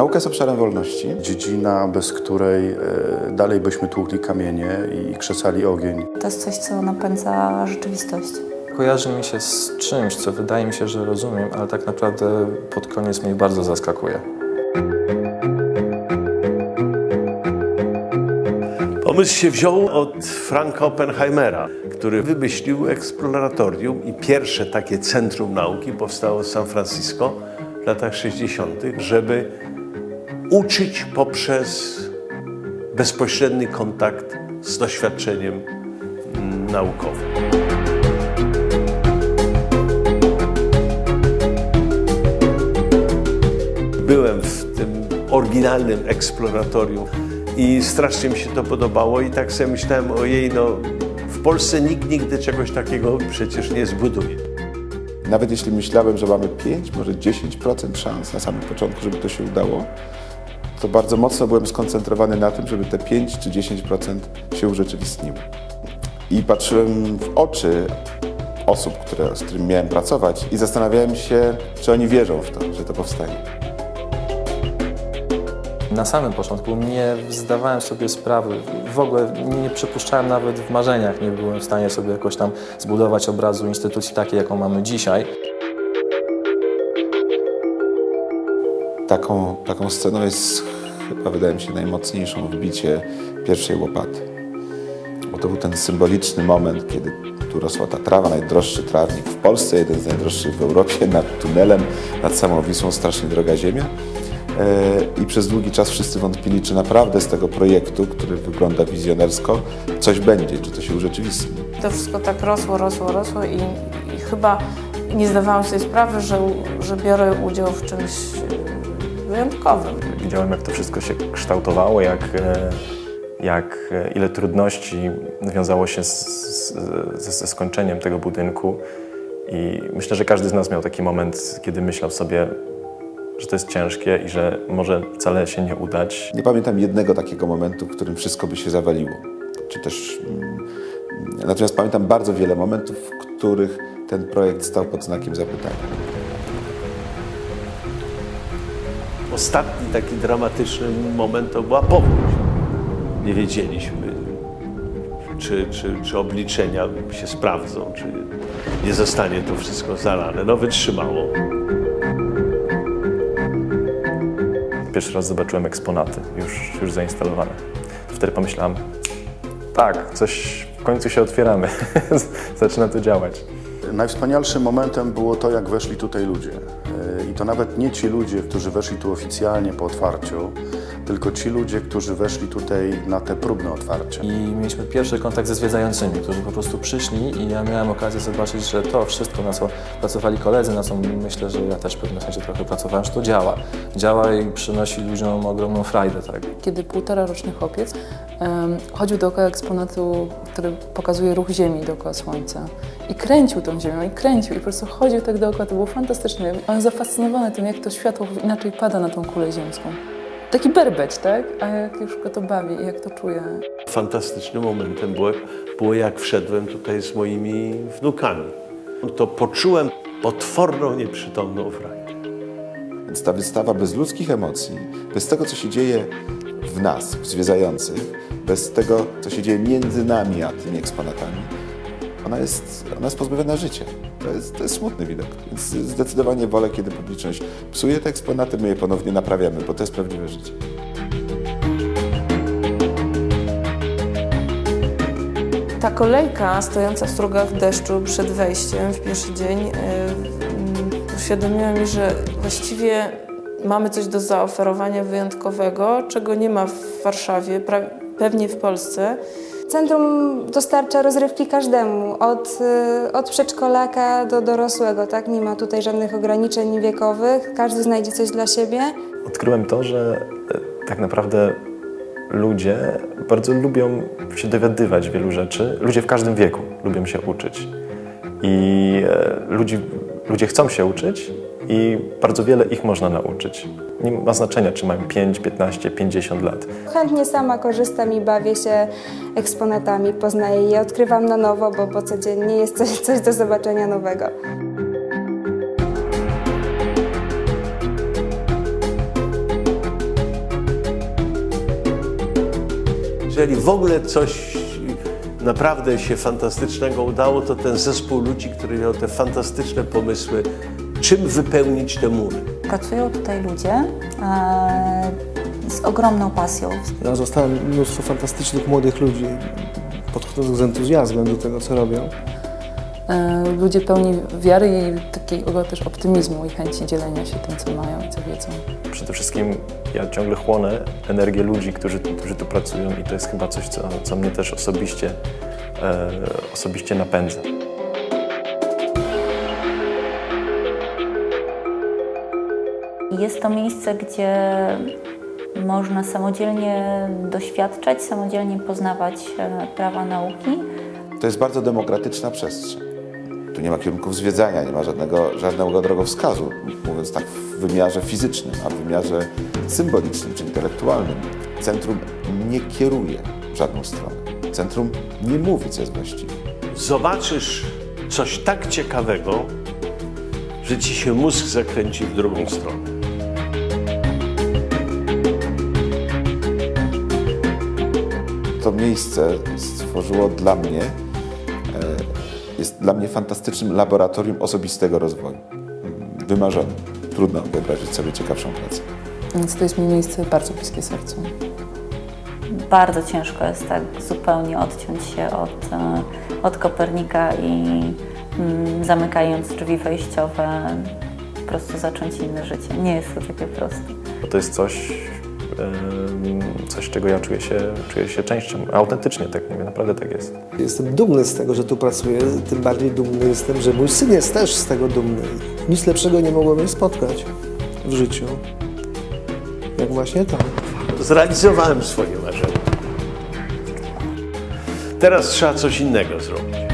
Nauka jest obszarem wolności. Dziedzina, bez której e, dalej byśmy tłukli kamienie i krzesali ogień. To jest coś, co napędza rzeczywistość. Kojarzy mi się z czymś, co wydaje mi się, że rozumiem, ale tak naprawdę pod koniec mnie bardzo zaskakuje. Pomysł się wziął od Franka Oppenheimera, który wymyślił eksploratorium i pierwsze takie centrum nauki powstało w San Francisco w latach 60., żeby uczyć poprzez bezpośredni kontakt z doświadczeniem mm, naukowym. Byłem w tym oryginalnym eksploratorium i strasznie mi się to podobało i tak sobie myślałem, ojej, no w Polsce nikt nigdy czegoś takiego przecież nie zbuduje. Nawet jeśli myślałem, że mamy 5, może 10% szans na samym początku, żeby to się udało, to bardzo mocno byłem skoncentrowany na tym, żeby te 5 czy 10% się urzeczywistniło. I patrzyłem w oczy osób, które, z którymi miałem pracować i zastanawiałem się, czy oni wierzą w to, że to powstanie. Na samym początku nie zdawałem sobie sprawy, w ogóle nie przypuszczałem nawet w marzeniach, nie byłem w stanie sobie jakoś tam zbudować obrazu instytucji takiej, jaką mamy dzisiaj. Taką, taką sceną jest chyba, wydaje mi się, najmocniejszą wbicie pierwszej łopaty. Bo to był ten symboliczny moment, kiedy tu rosła ta trawa, najdroższy trawnik w Polsce, jeden z najdroższych w Europie, nad tunelem, nad samą Wisłą, strasznie droga ziemia. E, I przez długi czas wszyscy wątpili, czy naprawdę z tego projektu, który wygląda wizjonersko, coś będzie, czy to się urzeczywistni. To wszystko tak rosło, rosło, rosło i, i chyba nie zdawałam sobie sprawy, że, że biorę udział w czymś wyjątkowym. Widziałem, jak to wszystko się kształtowało, jak, e, jak e, ile trudności wiązało się z, z, ze, ze skończeniem tego budynku. I myślę, że każdy z nas miał taki moment, kiedy myślał sobie, że to jest ciężkie i że może wcale się nie udać. Nie pamiętam jednego takiego momentu, w którym wszystko by się zawaliło. Czy też, mm, natomiast pamiętam bardzo wiele momentów, w których ten projekt stał pod znakiem zapytania. Ostatni taki dramatyczny moment to była powódź. Nie wiedzieliśmy, czy, czy, czy obliczenia się sprawdzą, czy nie zostanie to wszystko zalane. No wytrzymało. Pierwszy raz zobaczyłem eksponaty już, już zainstalowane. Wtedy pomyślałem, tak, coś w końcu się otwieramy, zaczyna to działać. Najwspanialszym momentem było to, jak weszli tutaj ludzie. Yy, I to nawet nie ci ludzie, którzy weszli tu oficjalnie po otwarciu, tylko ci ludzie, którzy weszli tutaj na te próbne otwarcie. I mieliśmy pierwszy kontakt ze zwiedzającymi, którzy po prostu przyszli i ja miałem okazję zobaczyć, że to wszystko, na co pracowali koledzy, na co myślę, że ja też w pewnym sensie trochę pracowałem, że to działa. Działa i przynosi ludziom ogromną frajdę, tak. Kiedy półtora roczny chłopiec em, chodził dookoła eksponatu, który pokazuje ruch Ziemi dookoła Słońca i kręcił tą Ziemią i kręcił i po prostu chodził tak dookoła, to było fantastyczne. On zafascynowany tym, jak to światło inaczej pada na tą kulę ziemską. Taki berbeć, tak? A jak już go to bawi i jak to czuje. Fantastycznym momentem było, było jak wszedłem tutaj z moimi wnukami. To poczułem potworną, nieprzytomną frajdę. Więc ta wystawa bez ludzkich emocji, bez tego, co się dzieje w nas, w zwiedzających, bez tego, co się dzieje między nami a tymi eksponatami, ona jest, ona jest pozbawiona życia. To jest, to jest smutny widok. Więc zdecydowanie wolę, kiedy publiczność psuje te eksponaty, my je ponownie naprawiamy, bo to jest prawdziwe życie. Ta kolejka stojąca w strugach deszczu przed wejściem w pierwszy dzień yy, uświadomiła mi, że właściwie mamy coś do zaoferowania wyjątkowego, czego nie ma w Warszawie, pewnie w Polsce. Centrum dostarcza rozrywki każdemu, od, y, od przedszkolaka do dorosłego, tak? Nie ma tutaj żadnych ograniczeń wiekowych, każdy znajdzie coś dla siebie. Odkryłem to, że e, tak naprawdę ludzie bardzo lubią się dowiadywać wielu rzeczy. Ludzie w każdym wieku lubią się uczyć. I e, ludzi, ludzie chcą się uczyć i bardzo wiele ich można nauczyć. Nie ma znaczenia, czy mają 5, 15, 50 lat. Chętnie sama korzystam i bawię się eksponatami, poznaję je, odkrywam na nowo, bo, bo codziennie jest coś, coś do zobaczenia nowego. Jeżeli w ogóle coś naprawdę się fantastycznego udało, to ten zespół ludzi, który miał te fantastyczne pomysły, czym wypełnić te mury. Pracują tutaj ludzie z ogromną pasją. Ja zostałem mnóstwo fantastycznych młodych ludzi, podchodzących z entuzjazmem do tego, co robią. E, Ludzie pełni wiary i takiego też optymizmu i chęci dzielenia się tym, co mają i co wiedzą. Przede wszystkim ja ciągle chłonę energię ludzi, którzy, którzy tu pracują i to jest chyba coś, co, co mnie też osobiście, e, osobiście napędza. Jest to miejsce, gdzie można samodzielnie doświadczać, samodzielnie poznawać e, prawa nauki. To jest bardzo demokratyczna przestrzeń. Tu nie ma kierunków zwiedzania, nie ma żadnego, żadnego drogowskazu, mówiąc tak w wymiarze fizycznym, a w wymiarze symbolicznym czy intelektualnym. Centrum nie kieruje w żadną stronę. Centrum nie mówi, co jest właściwe. Zobaczysz coś tak ciekawego, że ci się mózg zakręci w drugą stronę. Miejsce stworzyło dla mnie, e, jest dla mnie fantastycznym laboratorium osobistego rozwoju. Wymarzonym. Trudno wyobrazić sobie ciekawszą pracę. Więc to jest mi miejsce bardzo bliskie sercu. Bardzo ciężko jest tak zupełnie odciąć się od, e, od Kopernika i mm, zamykając drzwi wejściowe, po prostu zacząć inne życie. Nie jest to takie proste. Bo to jest coś, coś czego ja czuję się, czuję się częścią. Autentycznie tak mówię, naprawdę tak jest. Jestem dumny z tego, że tu pracuję, tym bardziej dumny jestem, że mój syn jest też z tego dumny. Nic lepszego nie mogło mnie spotkać w życiu, jak właśnie to. Zrealizowałem swoje marzenie. Teraz trzeba coś innego zrobić.